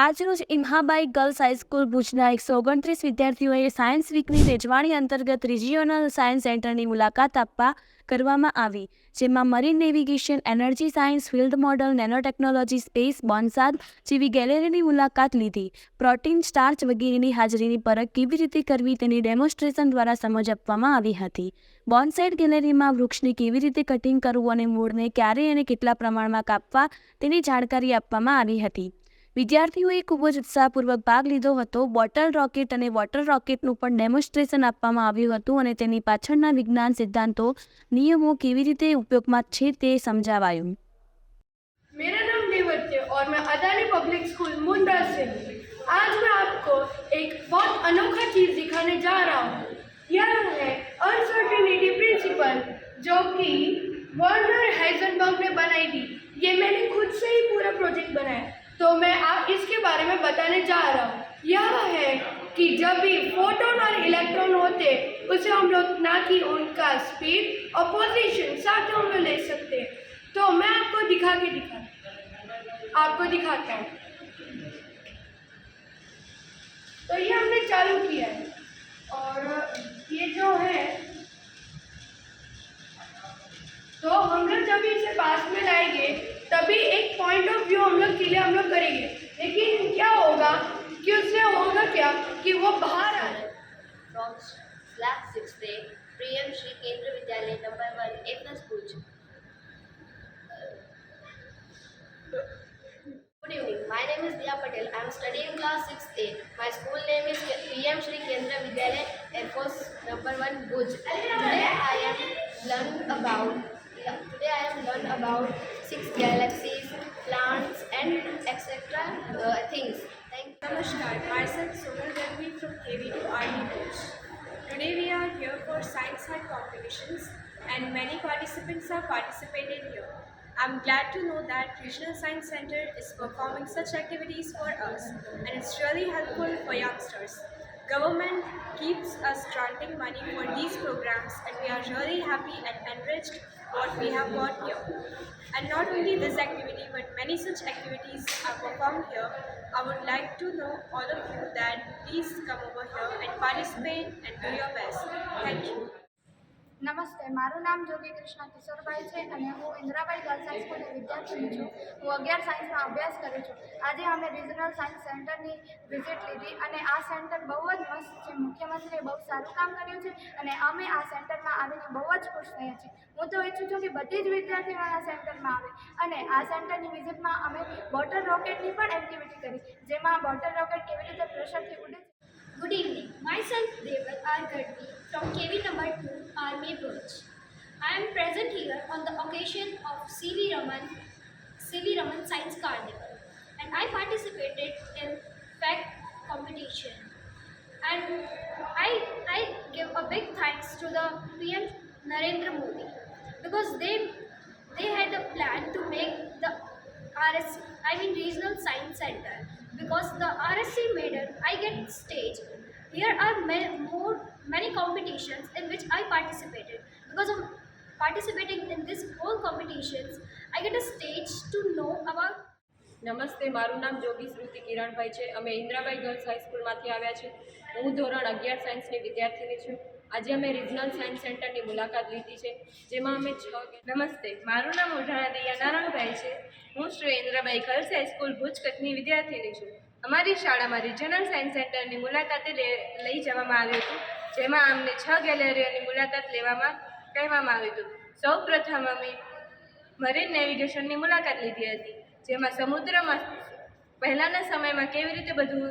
આજરોજ ઇમ્હાબાઈ girls high school ભુજના એકસો ઓગણત્રીસ વિદ્યાર્થીઓએ સાયન્સ વીકની વેજવાણી અંતર્ગત રિજિયોનલ સાયન્સ સેન્ટરની મુલાકાત આપવા કરવામાં આવી જેમાં marine navigation energy science field model nanotechnology space બોન્સાદ જેવી ગેલેરીની મુલાકાત લીધી પ્રોટીન સ્ટાર્ચ વગેરેની હાજરીની પરખ કેવી રીતે કરવી તેની ડેમોન્સ્ટ્રેશન દ્વારા સમજ આપવામાં આવી હતી બોન્સાઇડ ગેલેરીમાં વૃક્ષને કેવી રીતે કટિંગ કરવું અને મૂળને ક્યારે અને કેટલા પ્રમાણમાં કાપવા તેની જાણકારી આપવામાં આવી હતી વિદ્યાર્થીઓએ ખૂબ જ ઉત્સાહપૂર્વક ભાગ લીધો હતો બોટલ રોકેટ અને વોટર રોકેટનું પણ ડેમોન્સ્ટ્રેશન આપવામાં આવ્યું હતું અને તેની પાછળના વિજ્ઞાન સિદ્ધાંતો નિયમો કેવી રીતે ઉપયોગમાં છે તે સમજાવાયું और मैं अदानी पब्लिक स्कूल मुंडा से आज मैं आपको एक बहुत अनोखा चीज दिखाने जा रहा हूँ यह है अनसर्टिनिटी प्रिंसिपल जो कि वर्नर हैजनबर्ग ने बनाई थी ये मैंने खुद से ही पूरा प्रोजेक्ट बनाया तो मैं आप इसके बारे में बताने जा रहा हूँ यह है कि जब भी फोटोन और इलेक्ट्रॉन होते उसे हम लोग ना कि उनका स्पीड और पोजिशन साथ हम लोग ले सकते हैं तो मैं आपको दिखा के दिखा आपको दिखाता हूँ तो ये हमने चालू किया है Class Flag 6 Day Priyam Shri Kendra Vidyalaya Number 1 FS Pooj. Good evening. My name is Diya Patel. I am studying class 6 A. My school name is PM Shri Kendra Vidyalaya Air Force Number 1 Bhuj. Today I am learn about today I am learn about six galaxies, plants and etc. Uh, things. Thank you. Namaskar. Myself from coach. Today we are here for science night competitions and many participants have participated here. I'm glad to know that Regional Science Center is performing such activities for us and it's really helpful for youngsters. Government keeps us granting money for these programs and we are really happy and enriched what we have got here. And not only this activity, but many such activities are performed here. I would like to know all of you that please come over here and participate and do your best. Thank you. નમસ્તે મારું નામ જોગી કૃષ્ણ કિશોરભાઈ છે અને હું Indrabai girl science સ્કૂલની વિદ્યાર્થીની છું હું અગિયાર સાયન્સમાં અભ્યાસ કરું છું આજે અમે રિજનલ સાયન્સ સેન્ટરની વિઝિટ લીધી અને આ સેન્ટર બહુ જ મસ્ત છે મુખ્યમંત્રીએ બહુ સારું કામ કર્યું છે અને અમે આ સેન્ટરમાં આવીને બહુ જ ખુશ થયા છીએ હું તો ઈચ્છું છું કે બધી જ વિદ્યાર્થીઓ આ સેન્ટરમાં આવે અને આ સેન્ટરની વિઝિટમાં અમે વોટર રોકેટની પણ એક્ટિવિટી કરી જેમાં બોટલ રોકેટ કેવી રીતે પ્રેશરથી ઉડે good evening myself Deval R Gadhvi from KV number 2 Army Branch. I am present here on the occasion of CV Raman, CV Raman Science Carnival and I participated in fact competition. And I, I give a big thanks to the PM Narendra Modi because they they had a plan to make the RSC, I mean Regional Science Center because the RSC it. I get stage. Here are more many competitions in which I participated. Because of participating in this whole competitions, I get a stage to know about નમસ્તે મારું નામ જોગી સ્મૃતિ કિરણભાઈ છે અમે Indrabai girls હાઈસ્કૂલમાંથી આવ્યા છીએ હું ધોરણ અગિયાર સાયન્સની વિદ્યાર્થીની છું આજે અમે રિજનલ સાયન્સ સેન્ટરની મુલાકાત લીધી છે જેમાં અમે છ નમસ્તે મારું નામ ઓઢાણા દૈયા નારણભાઈ છે હું શ્રી ઇન્દ્રાબાઈ ગર્લ્સ હાઈસ્કૂલ ભુજ કચ્છની વિદ્યાર્થીની છું અમારી શાળામાં રિજનલ સાયન્સ સેન્ટરની મુલાકાતે લઈ જવામાં આવ્યું હતું જેમાં અમને છ ગેલેરીઓની મુલાકાત લેવામાં કહેવામાં આવ્યું હતું સૌ પ્રથમ અમે મરીન નેવિગેશનની મુલાકાત લીધી હતી જેમાં સમુદ્રમાં પહેલાંના સમયમાં કેવી રીતે બધું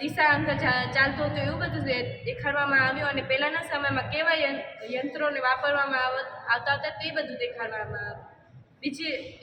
દિશા અંતર ચાલતું હતું એવું બધું દેખાડવામાં આવ્યું અને પહેલાંના સમયમાં કેવા યંત્રોને વાપરવામાં આવતા હતા તે બધું દેખાડવામાં આવ્યું બીજી બીજી